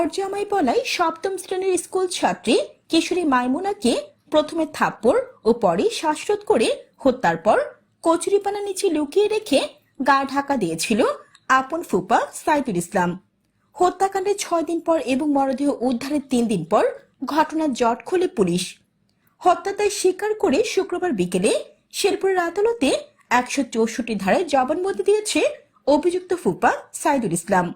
ঘর জামাই বলায় সপ্তম শ্রেণির স্কুল ছাত্রী কিশোরী মাইমুনাকে প্রথমে থাপ্পড় ও পরে শ্বাসরোধ করে হত্যার পর কচুরিপানা নিচে লুকিয়ে রেখে গা ঢাকা দিয়েছিল আপন ফুপা সাইদুল ইসলাম। হত্যাকাণ্ডের ছয় দিন পর এবং মরদেহ উদ্ধারের তিন দিন পর ঘটনার জট খোলে পুলিশ। হত্যা দায় স্বীকার করে শুক্রবার বিকেলে শেরপুরের আদালতে একশো চৌষট্টি ধারায় জবানবন্দি দিয়েছে অভিযুক্ত ফুপা সাইদুল ইসলাম।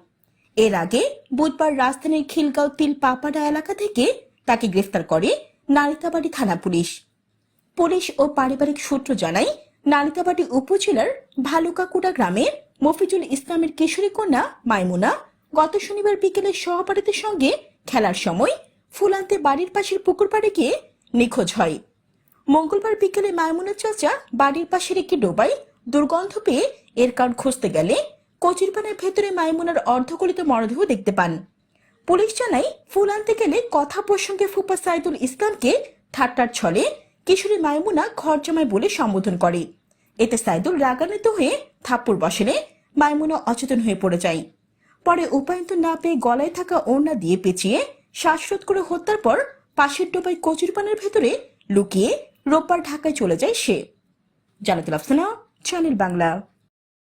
এর আগে বুধবার রাজধানীর খিলগাঁও তিল পাপাডা এলাকা থেকে তাকে গ্রেফতার করে নারিতাবাড়ি থানা পুলিশ। পুলিশ ও পারিবারিক সূত্র জানায়, নালিতাবাড়ি উপজেলার ভালুকাকুড়া গ্রামের মফিজুল ইসলামের কিশোরী কন্যা মাইমুনা গত শনিবার বিকেলে সহপাঠীদের সঙ্গে খেলার সময় ফুলান্তে বাড়ির পাশের পুকুর পাড়ে গিয়ে নিখোঁজ হয়। মঙ্গলবার বিকেলে মাইমুনার চাচা বাড়ির পাশের একটি ডোবায় দুর্গন্ধ পেয়ে এর কারণ খুঁজতে গেলে কচিরপানের ভেতরে মাইমুনার অর্ধকলিত মরদেহ দেখতে পান। পুলিশ জানায়, ফুল আনতে গেলে কথা প্রসঙ্গে ফুপা সাইদুল ইসলামকে ঠাট্টার ছলে কিশোরী মাইমুনা ঘর জামাই বলে সম্বোধন করে। এতে সাইদুল রাগান্বিত হয়ে থাপ্পড় বসেলে মাইমুনা অচেতন হয়ে পড়ে যায়। পরে উপায়ন্ত না পেয়ে গলায় থাকা ওড়না দিয়ে পেঁচিয়ে শ্বাসরোধ করে হত্যার পর পাশের ডোবায় কচুরপানের ভেতরে লুকিয়ে রোববার ঢাকায় চলে যায় সে। জানাতুল আফসানা, চ্যানেল বাংলা।